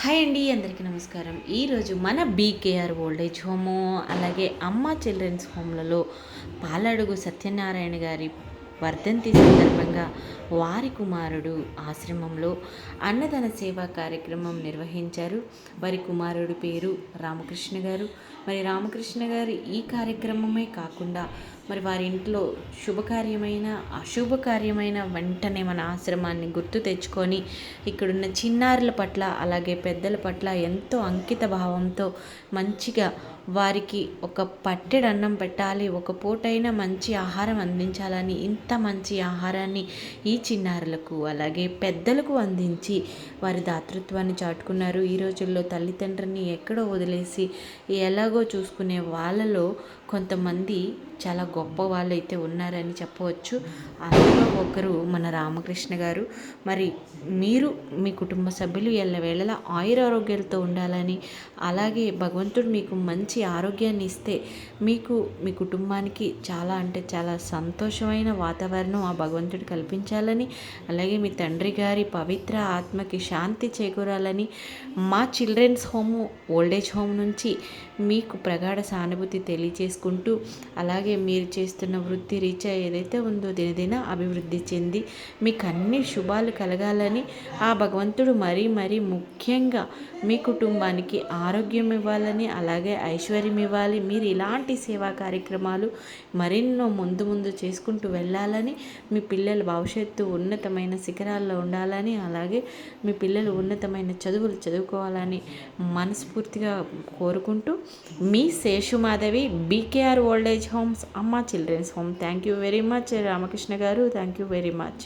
Hi అండి అందరికీ నమస్కారం. ఈరోజు మన బీకేఆర్ ఓల్డేజ్ హోము అలాగే అమ్మ చిల్డ్రన్స్ హోమ్లలో పాలడుగు సత్యనారాయణ గారి వర్ధంతి సందర్భంగా వారి కుమారుడు ఆశ్రమంలో అన్నదాన సేవా కార్యక్రమం నిర్వహించారు. వారి కుమారుడు పేరు రామకృష్ణ గారు. మరి రామకృష్ణ గారు ఈ కార్యక్రమమే కాకుండా మరి వారి ఇంట్లో శుభకార్యమైన అశుభకార్యమైన వెంటనే మన ఆశ్రమాన్ని గుర్తు తెచ్చుకొని ఇక్కడున్న చిన్నారుల పట్ల అలాగే పెద్దల పట్ల ఎంతో అంకిత భావంతో మంచిగా వారికి ఒక పట్టెడు అన్నం పెట్టాలి ఒక పూటైనా మంచి ఆహారం అందించాలని ఇంత మంచి ఆహారాన్ని ఈ చిన్నారులకు అలాగే పెద్దలకు అందించి వారి దాతృత్వాన్ని చాటుకున్నారు. ఈ రోజుల్లో తల్లిదండ్రులని ఎక్కడో వదిలేసి ఎలాగో చూసుకునే వాళ్ళలో కొంతమంది చాలా గొప్ప వాళ్ళు అయితే ఉన్నారని చెప్పవచ్చు. అందులో ఒకరు మన రామకృష్ణ గారు. మరి మీరు మీ కుటుంబ సభ్యులు ఎల్లవేళలా ఆయురారోగ్యాలతో ఉండాలని అలాగే భగవంతుడు మీకు మంచి ఆరోగ్యాన్ని ఇస్తే మీకు మీ కుటుంబానికి చాలా అంటే చాలా సంతోషమైన వాతావరణం ఆ భగవంతుడు కల్పించాలని అలాగే మీ తండ్రి గారి పవిత్ర ఆత్మకి శాంతి చేకూరాలని మా చిల్డ్రన్స్ హోమ్ ఓల్డేజ్ హోమ్ నుంచి మీకు ప్రగాఢ సానుభూతి తెలియజేసుకుంటూ అలాగే మీరు చేస్తున్న వృత్తి రీత్యా ఏదైతే ఉందో దినదిన అభివృద్ధి చెంది మీకు అన్ని శుభాలు కలగాలని ఆ భగవంతుడు మరీ మరీ ముఖ్యంగా మీ కుటుంబానికి ఆరోగ్యం ఇవ్వాలని అలాగే ఐశ్వర్యం ఇవ్వాలి. మీరు ఇలాంటి సేవా కార్యక్రమాలు మరెన్నో ముందు ముందు చేసుకుంటూ వెళ్ళాలని మీ పిల్లల భవిష్యత్తు ఉన్నతమైన శిఖరాల్లో ఉండాలని అలాగే మీ పిల్లలు ఉన్నతమైన చదువులు చదువుకోవాలని మనస్ఫూర్తిగా కోరుకుంటూ మీ Seshumadhavi BKR old age homes Amma children's home thank you very much Ramakrishna garu. Thank you very much